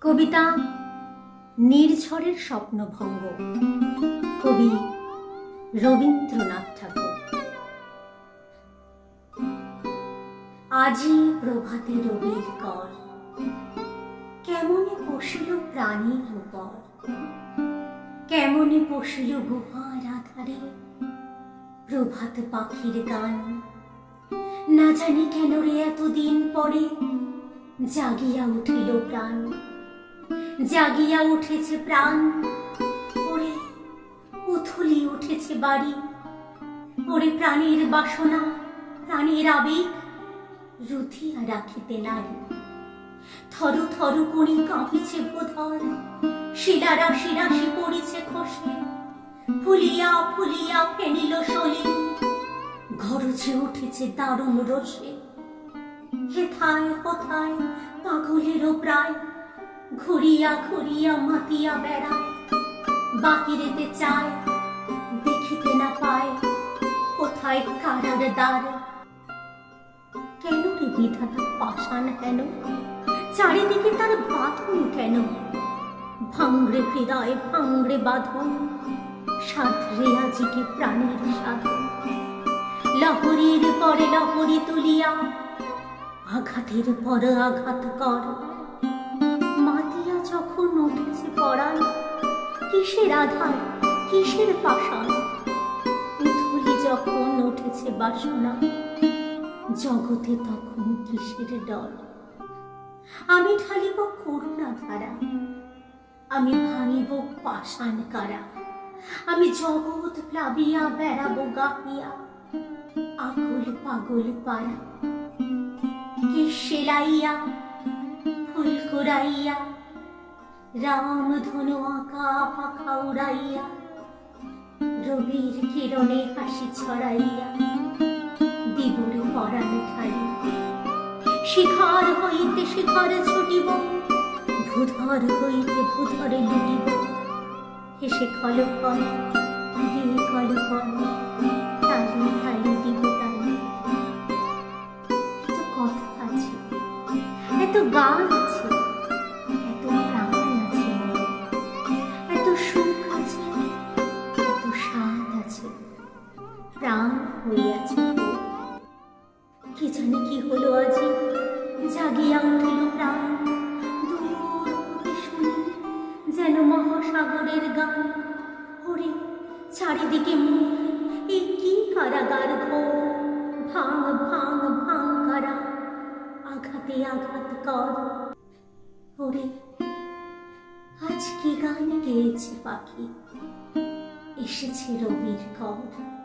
কবিতা নির্ঝরের স্বপ্নভঙ্গ। কবি রবীন্দ্রনাথ ঠাকুর। আজি প্রভাতে রবির কর। কেমনে পশিল প্রাণীর উপর কেমনে পশিল গুহার আধারে? প্রভাত পাখির গান। না জানি কেন রে এতদিন পরে জাগিয়া উঠিল প্রাণ। জাগিয়া উঠেছে প্রাণ, ওরে উথলি উঠেছে বাড়ি, ওরে প্রাণীর বাসনা, প্রাণীর আবেগ রুধিয়া রাখিতে নারী। থরু থরু করি কাঁপিছে বোধর শিলা রাশি রাশি পড়িছে খসে, ফুলিয়া ফুলিয়া ফেনিল সলি ঘরজে উঠেছে দারুণ রসে। হেথায় কোথায় পাগলেরও প্রায় ঘুরিয়া ঘুরিয়া মাতিয়া বেড়ায় বাহিরেতে চায়, দেখিতে না পায়, কোথায় কারার দ্বার। কেন রে বিধাতা পাষাণ কেন চারিদিকে তার বাঁধন কেন? ভাঙড়ে হৃদয় ভাঙড়ে বাঁধন, সাধরে আজিকে প্রাণীর সাধন। লহরীর পরে লহরী তুলিয়া, আঘাতের পর আঘাত কর। মাতিয়া যখন উঠেছে পড়ান কিসের আধার, কিসের পাষাণ? উথলি যখন উঠেছে বাসনা, জগতে তখন কিসের আমি ঢালিব করুণা ধারা, আমি ভাঙিব পাষাণ কারা? আমি জগৎ প্লাবিয়া, বেড়াবো গাহিয়া, আকুল পাগল পারা কে সেলাইয়া ফুল কুড়াইয়া রাম ধনু আঁকা পাখা উড়াইয়া, রবির কিরণে হাসি ছড়াইয়া দিবর পরাণ ঠাই শিখর হইতে শিখর ছুটিব, ভূধর হইতে ভূধরে লুটিব। হেসে খল খল, গিয়ে কল কল তালি তালি দিব তালি। কথা আছে, এত গান কি জানি কি হলো আজি। জাগিয়া উঠিল প্রাণ। দূর যেন মহাসাগরের গান। ওরে, চারিদিকে মুখ এই কি কারাগার ঘোর? ভাঙ ভাঙ ভাঙ কারা। আঘাতে আঘাত কর। ওরে, আজ কি গান গেয়েছে পাখি? এসেছে রবির কর।